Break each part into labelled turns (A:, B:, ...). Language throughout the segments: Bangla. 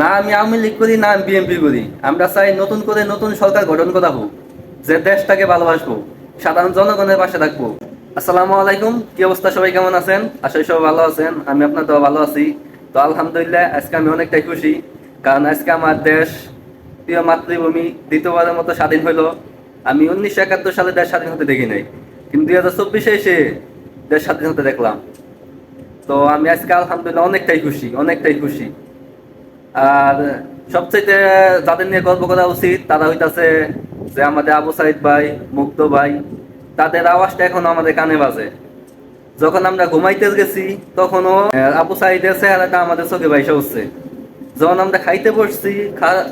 A: না আমি আওয়ামী লীগ করি, না আমি বিএনপি করি। আমরা চাই নতুন করে নতুন সরকার গঠন করা হোক, যে দেশটাকে ভালোবাসবো, সাধারণ জনগণের পাশে থাকব। আসসালামু আলাইকুম, কি অবস্থা? সবাই কেমন আছেন? আশা সবাই ভালো আছেন, আমি আপনাদের ভালো আছি। তো আলহামদুলিল্লাহ, আজকে আমি অনেকটাই খুশি, কারণ আজকে আমার দেশ, প্রিয় মাতৃভূমি, দ্বিতীয়বারের মতো স্বাধীন হইল। আমি উনিশশো একাত্তর সালে দেশ স্বাধীন হতে দেখি নাই, কিন্তু দুই হাজার চব্বিশে এসে দেশ স্বাধীন হতে দেখলাম। তো আমি আজকে আলহামদুলিল্লাহ অনেকটাই খুশি অনেকটাই খুশি। আর সবচেয়ে যাদের নিয়ে গল্প করা উচিত, তারা হইতাছে যে আমাদের আবু সাইদ ভাই, মুক্ত ভাই, তাদের আওয়াজটা এখন আমাদের কানে বাজে। যখন আমরা ঘুমাইতে গেছি, তখনও আবু সাইদের চেহারাটা আমাদের চোখে বাইসা উঠছে। যখন আমরা খাইতে বসছি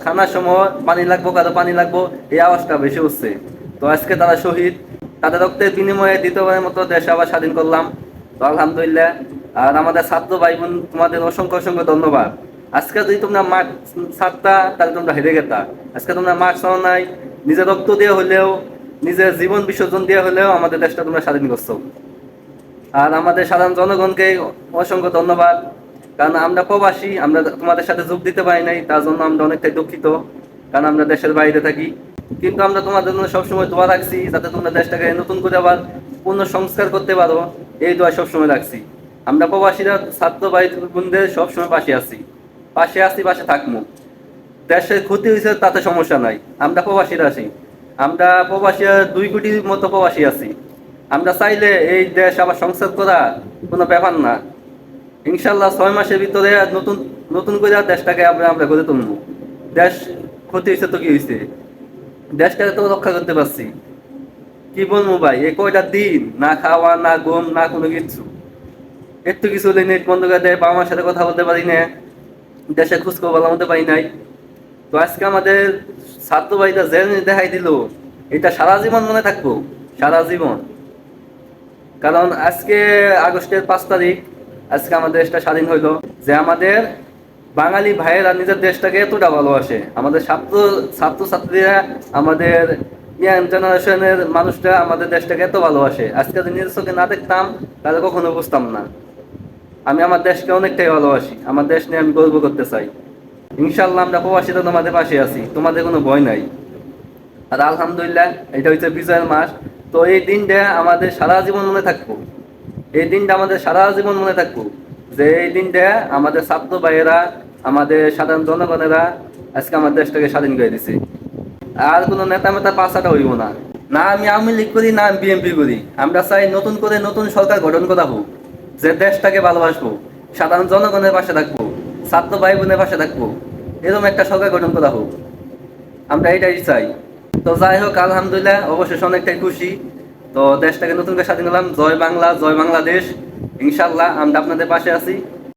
A: খানার সময় পানি লাগবো, কারও পানি লাগবো, এই আওয়াজটা বেশি উঠছে। তো আজকে তারা শহীদ, তাদের রক্তের বিনিময়ে দ্বিতীয়বারের মতো দেশ আবার স্বাধীন করলাম। তো আলহামদুলিল্লাহ। আর আমাদের ছাত্র ভাই বোন, তোমাদের অসংখ্য অসংখ্য ধন্যবাদ। আজকে যদি তোমরা মাঠ ছাড়তা, তাহলে তোমরা হেরে গেতা। আজকে তোমরা মাঠ ছাড়ো নাই নিজের রক্ত দিয়ে হলেও নিজের জীবন বিসর্জন দিয়ে হলেও আমাদের দেশটা তোমরা স্বাধীন করছ। আর আমাদের সাধারণ জনগণকে অসংখ্য ধন্যবাদ, কারণ আমরা প্রবাসী, আমরা তোমাদের সাথে যোগ দিতে পারি নাই, তার জন্য আমরা অনেকটাই দুঃখিত, কারণ আমরা দেশের বাইরে থাকি। কিন্তু আমরা তোমাদের জন্য সবসময় দোয়া রাখছি, যাতে তোমরা দেশটাকে নতুন করে আবার পূর্ণ সংস্কার করতে পারো, এই দোয়া সবসময় রাখছি। আমরা প্রবাসীরা, ছাত্র ভাই বোনদের সবসময় পাশে আছি। পাশে আসি পাশে থাকব। দেশের ক্ষতি হয়েছে, তাতে সমস্যা নাই। আমরা প্রবাসীরা আছি। আমরা প্রবাসী দুই কোটির মতো প্রবাসী আছি। আমরা চাইলে এই দেশ আবার সংসার করা কোনো ব্যাপার না। ইনশাল্লাহ ছয় মাসের ভিতরে নতুন নতুন করে দেশটাকে আমরা আমরা গড়ে তুলব। দেশ ক্ষতি হয়েছে তো কি হয়েছে? দেশটাকে তো রক্ষা করতে পারছি। কি বলব ভাই, এই কয়টা দিন না খাওয়া, না ঘুম, না কোনো কিছু। একটু কিছু হলে নেট বন্ধ করে দেয়, বাবা মার সাথে কথা বলতে পারি না। দেশে খুঁজখবর ভালো মতো পাই নাই। তো আজকে আমাদের ছাত্র ভাইটা যে দেখাই দিল। এটা সারা জীবন মনে থাকব, সারা জীবন। কারণ আজকে আগস্টের পাঁচ তারিখ, আজকে আমাদের দেশটা স্বাধীন হইল। যে আমাদের বাঙালি ভাইয়েরা নিজের দেশটাকে এতটা ভালোবাসে। আমাদের ছাত্র ছাত্র ছাত্রীরা আমাদের ইয়াং জেনারেশনের মানুষরা আমাদের দেশটাকে এত ভালোবাসে। আজকে যদি নিজের চোখে না দেখতাম, তাহলে কখনো বুঝতাম না। আমি আমার দেশকে অনেকটাই ভালোবাসি। আমার দেশ নিয়ে আমি গর্ব করতে চাই। ইনশাল্লাহ আমরা প্রবাসীরা তোমাদের পাশে আছি। তোমাদের কোনো ভয় নাই। আর আলহামদুলিল্লাহ, এটা হচ্ছে বিজয়ের মাস। তো এই দিনটা আমাদের সারা জীবন মনে থাকব। এই দিনটা আমাদের সারা জীবন মনে থাকব। যে এই দিনটা আমাদের ছাত্র ভাইয়েরা, আমাদের সাধারণ জনগণেরা আজকে আমার দেশটাকে স্বাধীন করে দিছে। আর কোনো নেতা মেতা পাশাটা হইব না। না আমি আওয়ামী লীগ করি, না আমি বিএনপি করি। আমরা চাই নতুন করে নতুন সরকার গঠন করা হোক। যে দেশটাকে ভালোবাসবো, সাধারণ জনগণের পাশে থাকব, ছাত্র ভাই বোনের পাশে থাকব এরকম একটা সরকার গঠন করা হোক। আমরা এটাই চাই। তো যাই হোক, আলহামদুলিল্লাহ, অবশেষ অনেকটাই খুশি। তো দেশটাকে নতুন করে স্বাধীন হলাম জয় বাংলা, জয় বাংলাদেশ। ইনশাল্লাহ আমরা আপনাদের পাশে আছি।